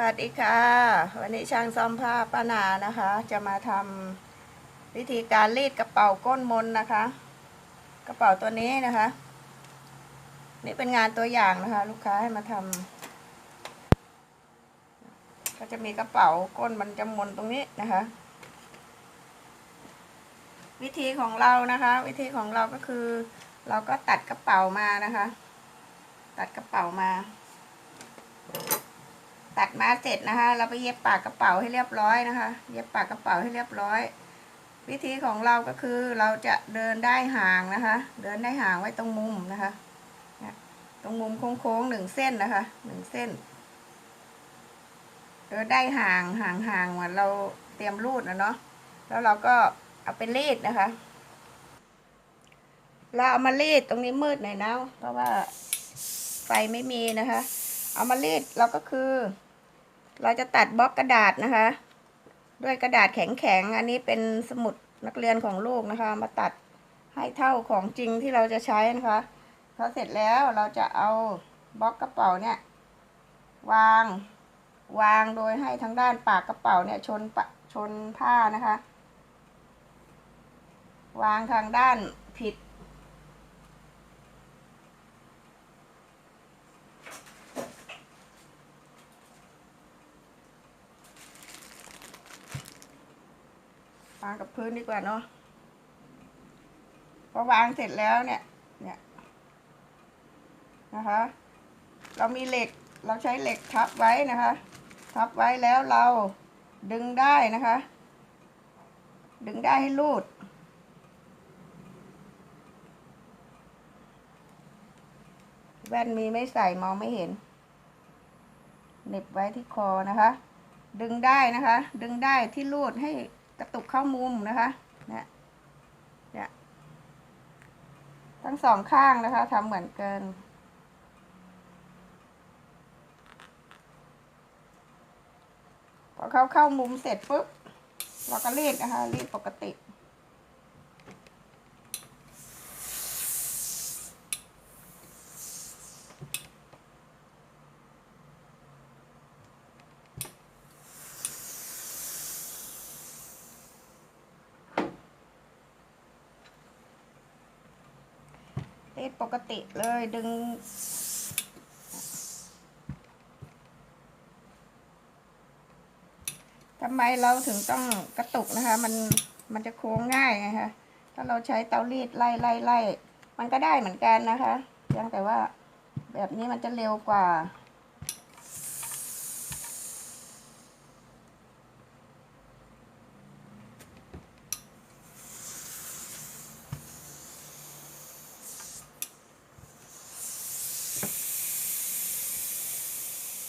วัสดีค่ะ วันนี้ช่างซ่อมผ้าป้านานะคะ จะมาทำวิธีการรีดกระเป๋าก้นมนนะคะ กระเป๋าตัวนี้นะคะ นี่เป็นงานตัวอย่างนะคะ ลูกค้าให้มาทำก็จะมีกระเป๋าก้นมันจะมนตรงนี้นะคะ วิธีของเรานะคะ วิธีของเราก็คือ เราก็ตัดกระเป๋ามานะคะ ตัดกระเป๋ามา ตัดมาเสร็จนะคะ เราไปเย็บปากกระเป๋าให้เรียบร้อยนะคะ เย็บปากกระเป๋าให้เรียบร้อย วิธีของเราก็คือเราจะเดินได้ห่างนะคะ เดินได้ห่างไว้ตรงมุมนะคะ ตรงมุมโค้งๆหนึ่งเส้นนะคะหนึ่งเส้น เดินได้ห่างห่างห่างเหมือนเราเตรียมรูดนะเนาะแล้วเราก็เอาไปรีดนะคะ เราเอามารีดตรงนี้มืดหน่อยนะเพราะว่าไฟไม่มีนะคะ เอามารีดเราก็คือ เราจะตัดบล็อกกระดาษนะคะ ด้วยกระดาษแข็งๆ อันนี้เป็นสมุดนักเรียนของลูกนะคะ มาตัดให้เท่าของจริงที่เราจะใช้นะคะพอเสร็จแล้วเราจะเอาบล็อกกระเป๋าเนี่ย วาง วางโดยให้ทางด้านปากกระเป๋าเนี่ยชนชนผ้านะคะ วางทางด้านผิด วางกับพื้นดีกว่าเนาะพอวางเสร็จแล้วเนี่ย เนี่ยนะคะ เรามีเหล็กเราใช้เหล็กทับไว้นะคะ ทับไว้แล้วเราดึงได้นะคะ ดึงได้ให้รูด แว่นมีไม่ใส่มองไม่เห็นเหน็บไว้ที่คอนะคะ ดึงได้นะคะ ดึงได้ที่รูดให้ กระตุกเข้ามุมนะคะเนี่ยเนี่ยทั้งสองข้างนะคะทำเหมือนกันพอเขาเข้ามุมเสร็จปุ๊บเราก็รีดนะคะรีดปกติ รีดปกติเลยดึง ทำไมเราถึงต้องกระตุกนะคะ มันมันจะโค้งง่ายไงคะถ้าเราใช้เตารีดไล่ไล่ไล่มันก็ได้เหมือนกันนะคะเพียงแต่ว่าแบบนี้มันจะเร็วกว่า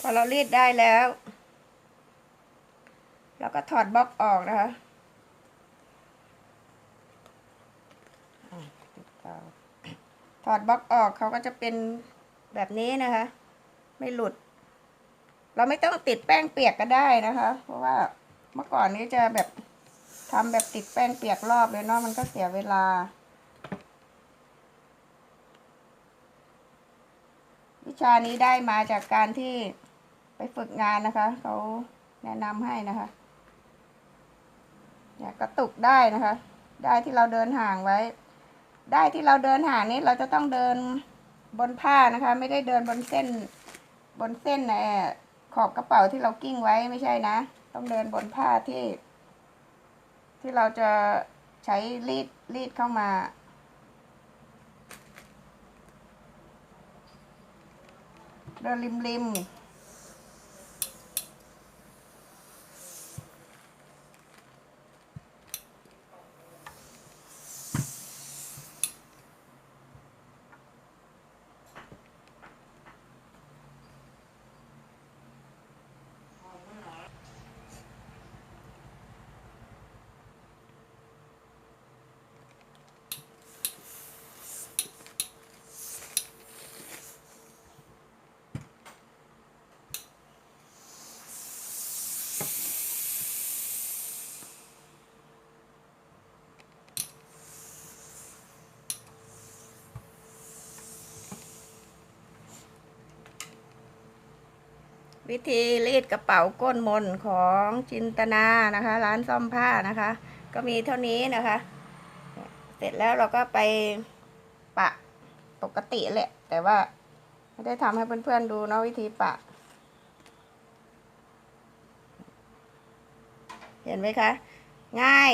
พอเรารีดได้แล้ว เราก็ถอดบล็อกออกนะคะถอดบล็อกออกเขาก็จะเป็นแบบนี้นะคะ ไม่หลุด เราไม่ต้องติดแป้งเปียกก็ได้นะคะ เพราะว่าเมื่อก่อนนี้จะแบบทำแบบติดแป้งเปียกรอบเลยเนาะมันก็เสียเวลา วิชานี้ได้มาจากการที่ ไปฝึกงานนะคะเขาแนะนำให้นะคะเนี่ยกระตุกได้นะคะ ได้ที่เราเดินห่างไว้ ได้ที่เราเดินห่างนี้เราจะต้องเดินบนผ้านะคะ ไม่ได้เดินบนเส้น บนเส้นเอ่อขอบกระเป๋าที่เรากิ้งไว้ไม่ใช่นะ ต้องเดินบนผ้าที่ ที่เราจะใช้รีดรีดเข้ามาเดินริมริม วิธีรีดกระเป๋าก้นมนของจินตนานะคะ ร้านซ่อมผ้านะคะ ก็มีเท่านี้นะคะ เสร็จแล้วเราก็ไปปะปกติแหละ แต่ว่าไม่ได้ทำให้เพื่อนๆดูเนาะวิธีปะ เห็นไหมคะ ง่าย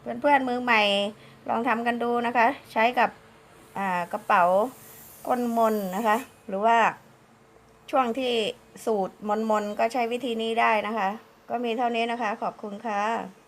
เพื่อนๆมือใหม่ลองทำกันดูนะคะ ใช้กับกระเป๋าก้นมนนะคะ หรือว่า ช่วงที่สูตรมนๆก็ใช้วิธีนี้ได้นะคะ ก็มีเท่านี้นะคะ ขอบคุณค่ะ